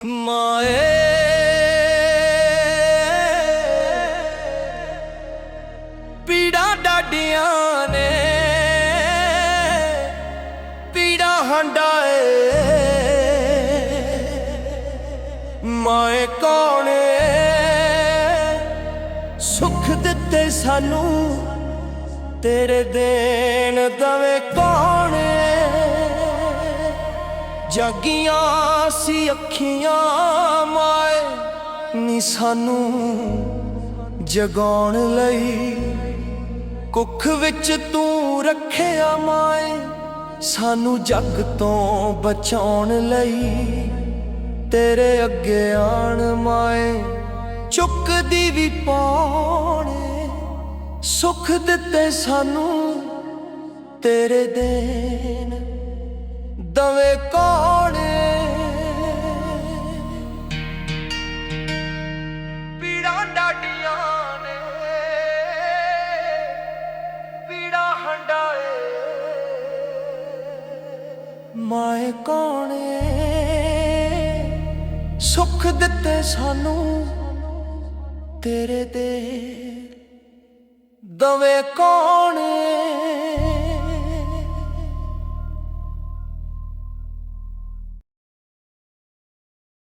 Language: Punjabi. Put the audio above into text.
ਮਾਏ। ਪੀੜਾ ਡਾਡੀਆਂ ਨੇ, ਪੀੜਾ ਹੰਡਾਏ। ਮਾਏ ਕੌਣੇ ਸੁੱਖ ਦਿੱਤੇ ਸਾਨੂੰ, ਤੇਰੇ ਦੇਣ ਦਵੇ ਕੌਣ ਜਾਗੀਆਂ ਸੀ ਅੱਖੀਆਂ ਮਾਏ, ਨੀ ਸਾਨੂੰ ਜਗਾਉਣ ਲਈ ਕੁੱਖ ਵਿੱਚ ਤੂੰ ਰੱਖਿਆ ਮਾਏ, ਸਾਨੂੰ ਜੱਗ ਤੋਂ ਬਚਾਉਣ ਲਈ ਤੇਰੇ ਅੱਗੇ ਆਣ ਮਾਏ। ਚੁੱਕਦੀ ਵੀ ਪਾਉਣੇ ਸੁੱਖ ਦਿੱਤੇ ਸਾਨੂੰ ਤੇਰੇ ਦੇਣ। ਦਵੇ ਕੋਣੇ ਪੀੜਾ ਡਾਡੀਆਂ ਨੇ, ਪੀੜਾ ਹੰਡਾਏ। ਮਾਏ ਕੋਣੇ ਸੁੱਖ ਦਿੱਤੇ ਸਾਨੂੰ, ਤੇਰੇ ਦੇ। ਦਵੇ ਕੋਣੇ